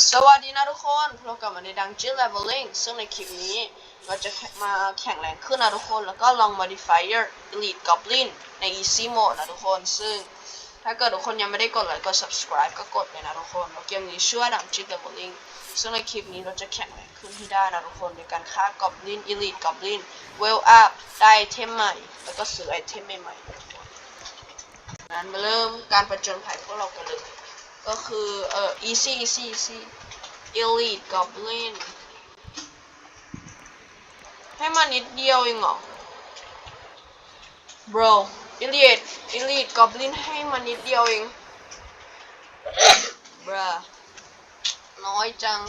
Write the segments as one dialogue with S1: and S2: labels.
S1: สวัสดีนะทุกคนพบกับมาในดังจิ l Leveling ซึ่งในคลิปนี้เราจะมาแข่งแรงขึ้นนะทุกคน แล้วก็ลอง Modifier Elite Goblin ใน Easy Mode นะทุกคน ซึ่งถ้าเกิดทุกคนยังไม่ได้กดไลค์กด subscribe ก็กดเลยนะทุกคนแล้วเกมนี้ชื่อว่าดังจิ l Leveling ซึ่งในคลิปนี้เราจะแข่งแรงขึ้นให้ได้นะทุกคนโดยการฆ่า Goblin Elite Goblin Well Up ได้ไอเทมใหม่ แล้วก็ซื้อไอเทมใหม่ๆนั้นมาเริ่มการประจนภัยพวกเรากันเลย ก็คือเอ่อ easy easy easy elite goblin ให้มันนิดเดียวเองเหรอ bro elite elite goblin ให้มันนิดเดียวเอง bruh น้อยจัง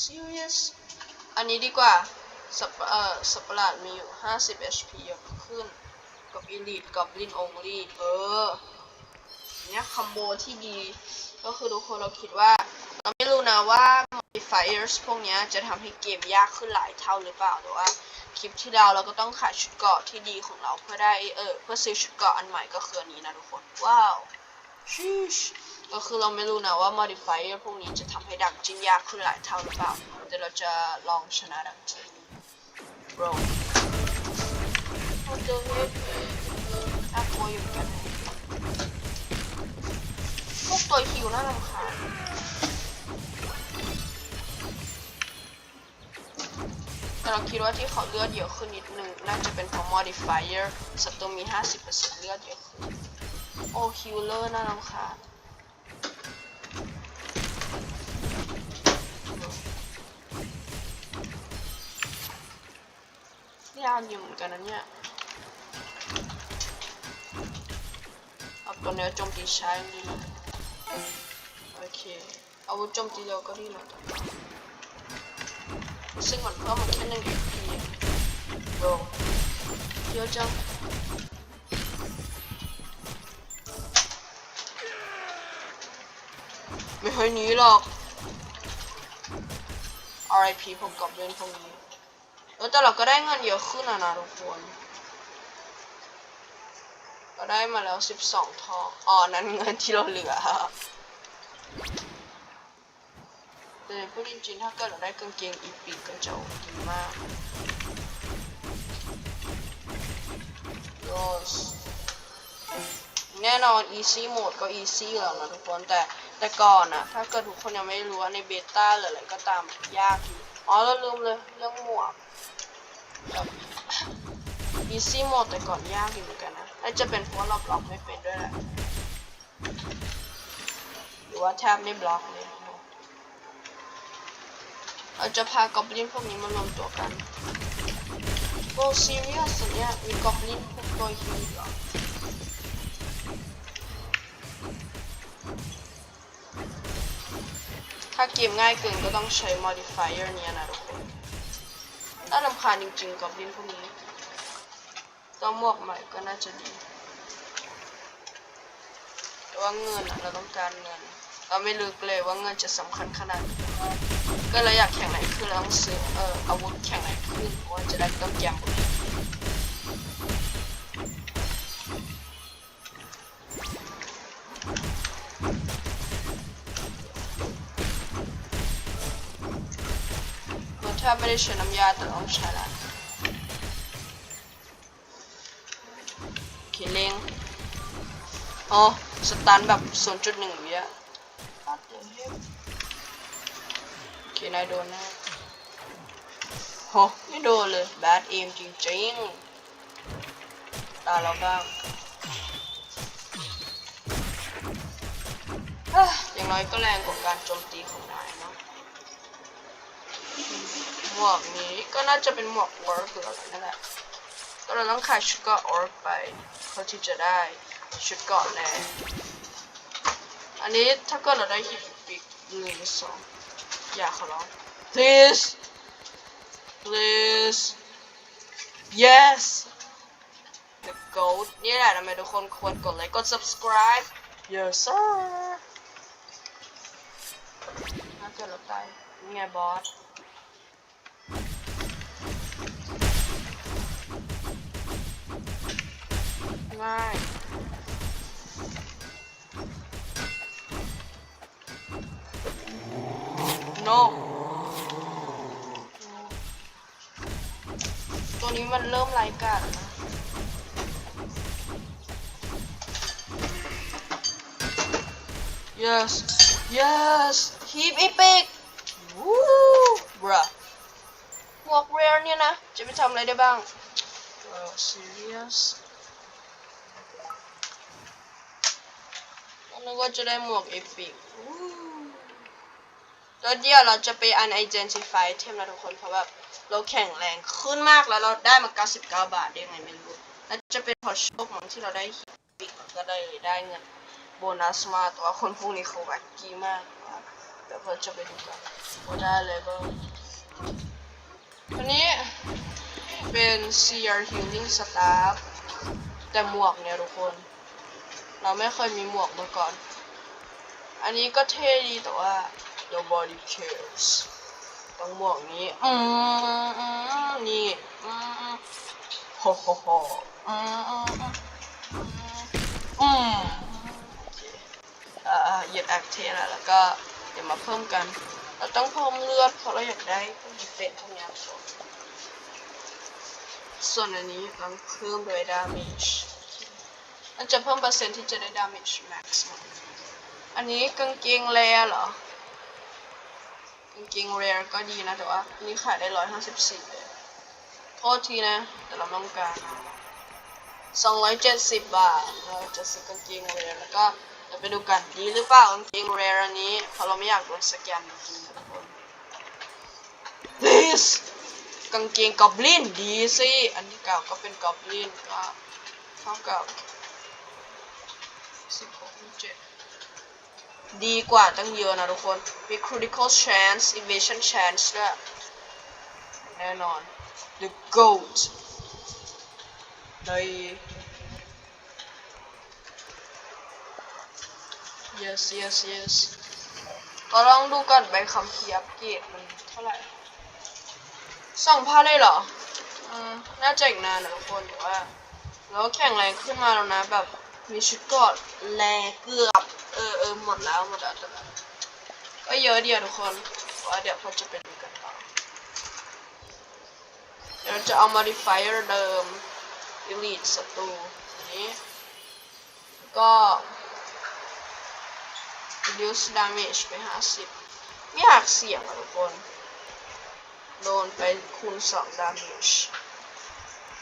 S1: serious อันนี้ดีกว่าสัปเอ่อสัปประหลาดมีอยู่ 50 HP ยกขึ้น กับ elite goblin only เออ คอมโบที่ดี ก็คือทุกคนเราคิดว่า เราไม่รู้นะว่า modifiers พวกนี้จะทำให้เกมยากขึ้นหลายเท่าหรือเปล่าแต่ว่าคลิปที่แล้วเราก็ต้องขายชุดเกาะที่ดีของเราเพื่อได้เออเพื่อซื้อชุดเกาะอันใหม่ก็คืออันนี้นะทุกคนว้าวชิชก็คือเราไม่รู้นะว่า modifier พวกนี้จะทำให้ดักจินยากขึ้นหลายเท่าหรือเปล่าแต่เราจะลองชนะดักจิน bro เราเจอเฮดน่ากลัวอยู่เหมือนกันนะ พวก ตัวฮิวน่ารำคาญแต่เราคิดว่าที่เขาเลือดเยอะขึ้นนิดนึงน่าจะเป็นเพราะ modifier ศัตรูมี 50%เลือดเยอะขึ้นโอ้ฮิวเลอร์น่ารำคาญยากอยู่เหมือนกันนะเนี่ยเอาตัวเนื้อจมตีใช้าอย่างนี้นะ โอเค อาวุธโจมตีเร็วก็ดีนะซึ่งมันเพิ่มมาแค่หนึ่ง HP โบรเยอะจังไม่เคยหนีหรอก RIP พวกกอบเล่นพวกนี้เออแต่เราก็ได้เงินเยอะขึ้นนะนะทุกคน ก็ได้มาแล้ว12ทองอ๋อนั้นเงินที่เราเหลือแต่พูดจริงๆถ้าเกิดเราได้กางเกงอีปีก็จะดีมาก yes แน่นอน easy mode ก็ easy แล้วนะทุกคนแต่แต่ก่อนอะถ้าเกิดทุกคนยังไม่รู้ว่าในเบต้าหรืออะไรก็ตามยากอยู่อ๋อเราลืมเลยเรื่องหมวก easy mode แต่ก่อนยากอยู่ นกันนะน่าจะเป็นเพราะเราบล็อกไม่เป็นด้วยแหละหรือว่าแทบไม่บล็อกเลยเราจะพากอบลินพวกนี้มารวมตัวกันโอ้ซีเรียสเนี่ยมีกอบลินพวกตัวฮิวเหรอถ้าเกมง่ายเกินก็ต้องใช้ modifier เนี้ยนะทุกคนน่ารำคาญจริงๆกอบลินพวกนี้ ต้องหมวกใหม่ก็น่าจะดีแต่ว่าเงินเราต้องการเงิน เราไม่ลึกเลยว่าเงินจะสำคัญขนาดไหนก็เลยอยากแข่งไหนขึ้นเราต้องซื้อเอ่ออาวุธแข่งไหนขึ้นเพราะว่าจะได้ต้องแกมบุมันถ้าไม่ได้ใช้น้ำยาแต่ต้องใช้ละ โอเคเลงอ๋อสตันแบบ0.1วิอะ What the heck โอเคนายโดนแน่โหไม่โดนเลย bad aim จริงๆตาเราบ้างอย่างน้อยก็แรงกว่าการโจมตีของนายเนาะหมวกนี้ก็น่าจะเป็นหมวก orc หรืออะไรนั่นแหละ ก็เราต้องขายชุดเกาะ orc ไปเพื่อที่จะได้ชุดเกาะแรงอันนี้ถ้าเกิดเราได้ฮิปปิกหนึ่งสองอย่าขอร้อง please please yes the gold นี่แหละทำไมทุกคนควรกดไลค์กด subscribe yes sir ถ้าเกิดเราตายนี่ไงบอส ง่าย no ตัวนี้มันเริ่มไร้กาดแล้วนะ yes yes heap epic วู้บรหมวกเรร์เนี่ยนะ จะไปทำอะไรได้บ้าง well serious นึกว่าจะได้หมวกเอพิกแล้วเดี๋ยวเราจะไป unidentify item นะทุกคนเพราะว่าเราแข็งแรงขึ้นมากแล้วเราได้มา 99 บาทได้ยังไงไม่รู้แล้วจะเป็นพอโชคมั้งที่เราได้ฮิปิกก็ได้ได้เงินโบนัสมาต่ว่าคนพวกนี้เขาวักกี้มากเดี๋ยวเราจะไปดูกันว่าได้อะไรบ้างอันนี้เป็น CR Healing Staff แต่หมวกเนี่ยทุกคน เราไม่เคยมีหมวกมาก่อน อันนี้ก็เท่ดีแต่ว่า nobody cares ต้องหมวกนี้ อืมอืมนี่อืมอืมโฮโฮโฮอืมอืมอืมเอ่อเหยียดแอคเทแล้วแล้วก็เดี๋ยวมาเพิ่มกัน เราต้องเพิ่มเลือดเพราะเราอยากได้ดีเฟนพวกเนี้ยส่วนอันนี้ต้องเพิ่มโดย damage มั มันจะเพิ่มเปอร์เซ็นต์ที่จะได้ damage max มาอันนี้กางเกงแรเหรอกางเกงแรก็ดีนะ แต่ว่าอันนี้ขายได้ร้อยห้าสิบสี่เลยโทษทีนะ แต่เราต้องการสองร้อยเจ็ดสิบบาท เราจะซื้อกางเกงแรแล้วก็เดี๋ยวไปดูกันดีหรือเปล่ากางเกงแรอันนี้เพราะเราไม่อยากโดนสแกนจริงๆทุกคน please กางเกงกอบลินดีสิ อันที่เก่าก็เป็นกอบลินก็เท่ากับ สิบหกเจ็ดดีกว่าตั้งเยอะนะทุกคน มี critical chance evasion chance ด้วยแน่นอน the goat ใน yes yes yes ก็ลองดูก่อนใบคำเพียบเกรดมันเท่าไหร่สองพันเลยเหรอ อืม น่าจะอีกนานนะทุกคนแต่ว่าแล้วแข็งแรงขึ้นมาแล้วนะแบบ มีชุดกอดแรงเกือบเออเออหมดแล้วหมดแล้วก็เยอะเดียวทุกคนว่าเดี๋ยวพอจะไปดูกันต่อเดี๋ยวจะเอา modifier เดิม elite ศัตรูนนี้ก็ reduce damage ไป 50 ไม่อยากเสี่ยงอะทุกคน โดนไปคูณ 2 damage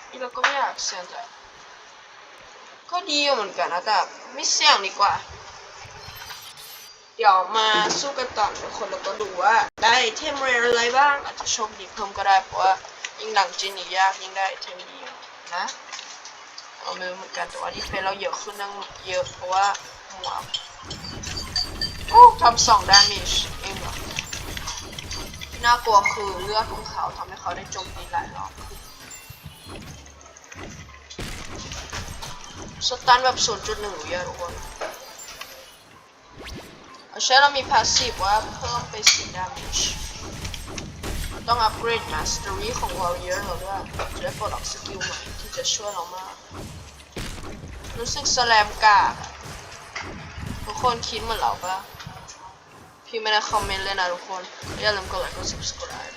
S1: นี่เราก็ไม่อยากเสี่ยงแต่ ก็ดีเหมือนกันนะแต่ไม่เสี่ยงดีกว่า เดี๋ยวมาสู้กันต่อทุกคนแล้วก็ดูว่า ได้เทมเรร์อะไรบ้าง อาจจะโชคดีเพิ่มก็ได้เพราะว่ายิ่งดังจินนี่ยากยิ่งได้เทมดีนะเอาม่รู้เหมือนกันแต่ว่าที่เป็นเราเยอะขึ้นนั่งเยอะเพราะว่าหัวโอ้ทำสองดาเมจเองเหรอน่ากลัวคือเลือดของเขาทำให้เขาได้โจมตีหลายรอบ สตันแบบ 0.1วิอะทุกคนเอาใช่เรามีพาสซีฟว่าเพิ่มไป10 damage เราต้องอัปเกรด mastery ของ warrior เราด้วยจะได้ปลดออกสกิลใหม่ที่จะช่วยเรามาก รู้สึกสแลมกาอะทุกคนคิดเหมือนเราปะพี่ไม่ได้คอมเมนต์เลยนะทุกคนอย่าลืมกดไลค์กด subscribe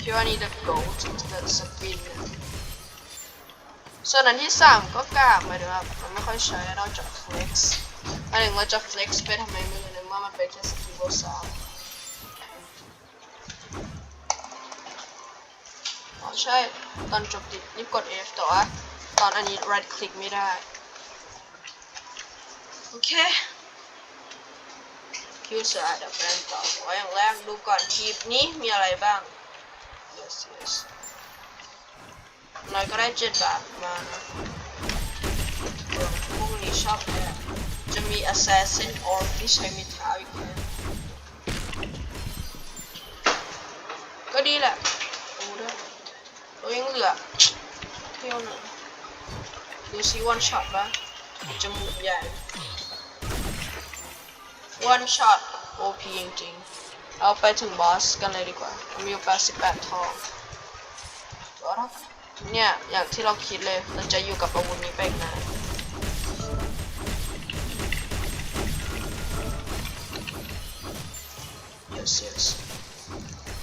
S1: พี่ว่านี่ the goat the spin เนี่ย ส่วนอันที่สามก็กากหมายถึงว่ามันไม่ค่อยใช้นอกจาก flex หมายถึงว่าจะ flex ไปทำไมไม่รู้นเมื่อมันเป็นแค่สกิลสามอ๋อใช่ ตอนจบติดรีบกด F แต่ว่าตอนอันนี้ right click ไม่ได้ โอเคคิวสือเดี๋ยวไปเล่นต่อขออย่างแรกดูก่อนทีปนี้มีอะไรบ้าง yes yes เราก็ได้เจ็ดบาทมานะพวกนี้ชอบแน่จะมี assassin or ที่ใช้มีเท้าอีกนะก็ดีแหละดูด้วยเรายังเหลือเที่ยวหนึ่งดูซิ one shot ปะจมูกใหญ่ one shot OP จริงๆ เอาไปถึงบอสกันเลยดีกว่า มีอยู่88ทองตัวเท่ากัน เนี่ย อย่างที่เราคิดเลยเราจะอยู่กับอาวุธนี้ไปอีกนาน yes yes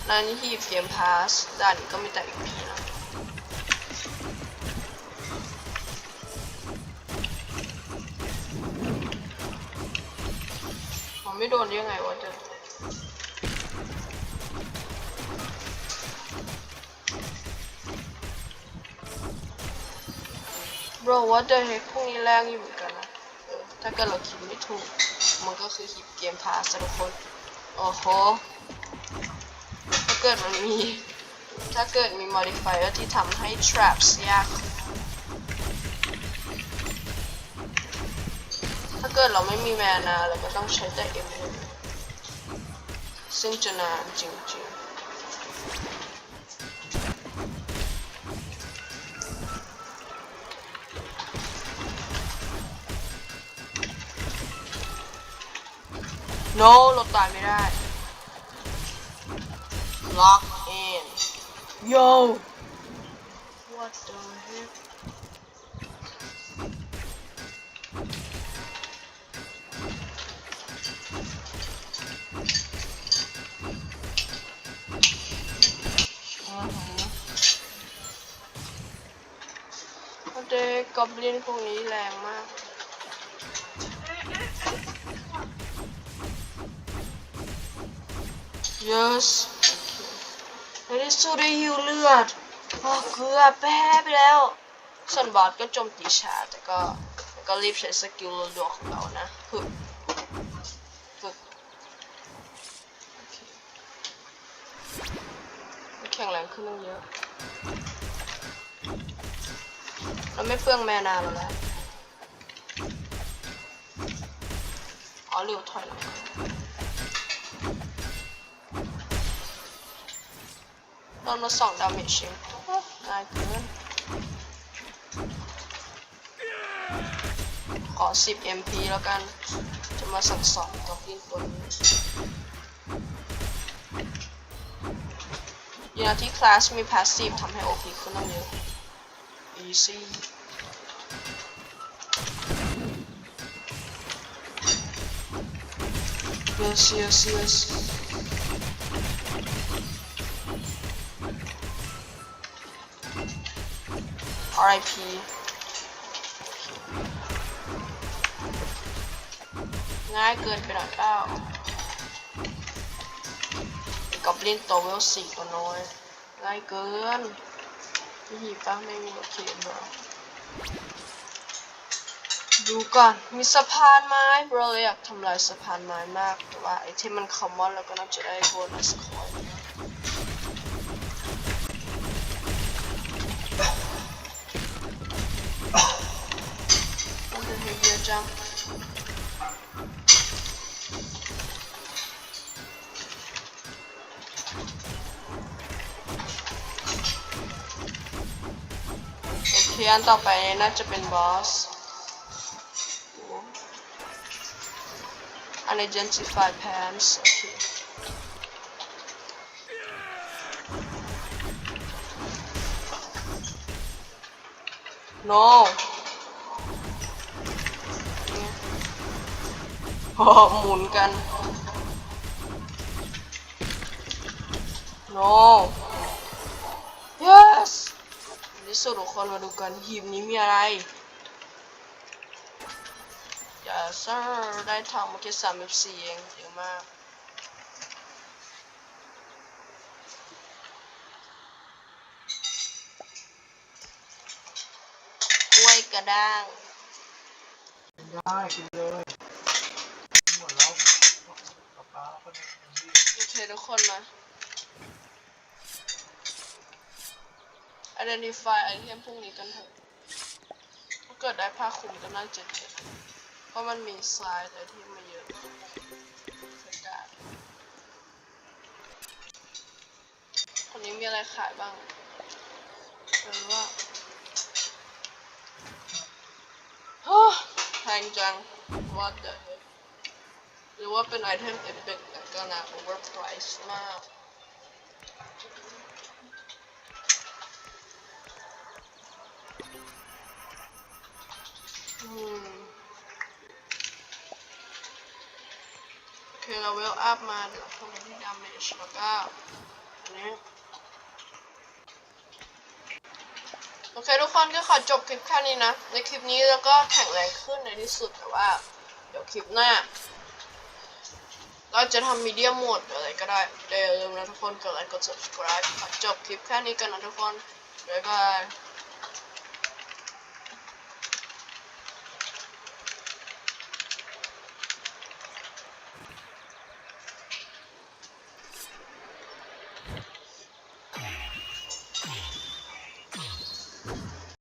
S1: นายนี่ฮีบเกมพาสด่านนี้ก็มีแต่อีพีนะผมไม่โดนยังไงวะเจอ bro what the heck พวกนี้แรงอยู่เหมือนกันนะ ถ้าเกิดเราคิดไม่ถูก มันก็คือฮิปเกมพาสทุกคนโอ้โหถ้าเกิดมันมี ถ้าเกิดมี modifier ที่ทำให้ traps ยาก ถ้าเกิดเราไม่มีแมนาเราก็ต้องใช้แต่ M ซึ่งจะนานจริงๆ no เราตายไม่ได้ lock in yo what the heck อือหือเด็กกอบลินพวกนี้แรงมาก yes ในที่สุดได้ฮิวเลือดอเกือบแพ้ไปแล้วส่วนบอสก็โจมตีชาแต่ก็แต่ก็รีบใช้สกิลดวงของเรานะฝึกฝึกโอเคมันแข็งแรงขึ้นตั้งเยอะ เราไม่เปลืองแมนาแล้วนะอ๋อเร็วถอยหลัง นโดนมาสองดาเมจเองโอ้ง่ายเกินขอ 10 MP แล้วกัน จะมาสั่งสอนกับลินตัวนี้ดีนะที่คลาสมี passive ทำให้ OP ขึ้นตั้งเยอะ easy เ yes yes yes RIP ง่ายเกินไปหน่อยเปล่ากับลินโตเวลสี่ตัวน้อยง่ายเกินพี่หีป้าไม่มีโอเคบรดูก่อน มีสะพานไม้บรเลยอยากทำลายสะพานไม้มาก แต่ว่าไอ้ที่มันคอมมอนแล้วก็น่าจะได้โบนัสคอยมัน จะมียอะจังโอเคอันต่อไปน่าจะเป็นบอส Unidentified pants โอเค no อหมุนกัน no yes นี่สุดทุกคนมาดูกันหีบนี้มีอะไรอย่าเซอร์ได้ทองเมื่อกี้สามสิบสี่เองเยอะมากกล้วยกระด้าง
S2: ได้กินเลยหมดแล้วป๊าป๊าคนนึงที่
S1: โอเคทุกคนมา identify ไอเทมพวกนี้กันเถอะถ้าเกิดได้ผ้าคลุมก็น่าจะเจ็บเพราะมันมีสไลด์ไอเทมมาเยอะใส่กคนนี้มีอะไรขายบ้างหรือว่าโอ้แพงจัง what the heck หรือว่าเป็นไอเทมเอฟเฟกต์แต่ก็น่า overpriced มากอืมโอเคเราเวลอัพมาเดี๋ยวพวกนี้ที่ดาเมจแล้วก็อันนี้โอเคทุกคนก็ขอจบคลิปแค่นี้นะ ในคลิปนี้แล้วก็แข็งแรงขึ้นในที่สุดแต่ว่า เดี๋ยวคลิปหน้า เราจะทำมีเดียโหมดอะไรก็ได้เดี๋ยวอย่าลืมนะทุกคนกดไลค์กด subscribe จบคลิปแค่นี้กันนะทุกคนบ๊ายบาย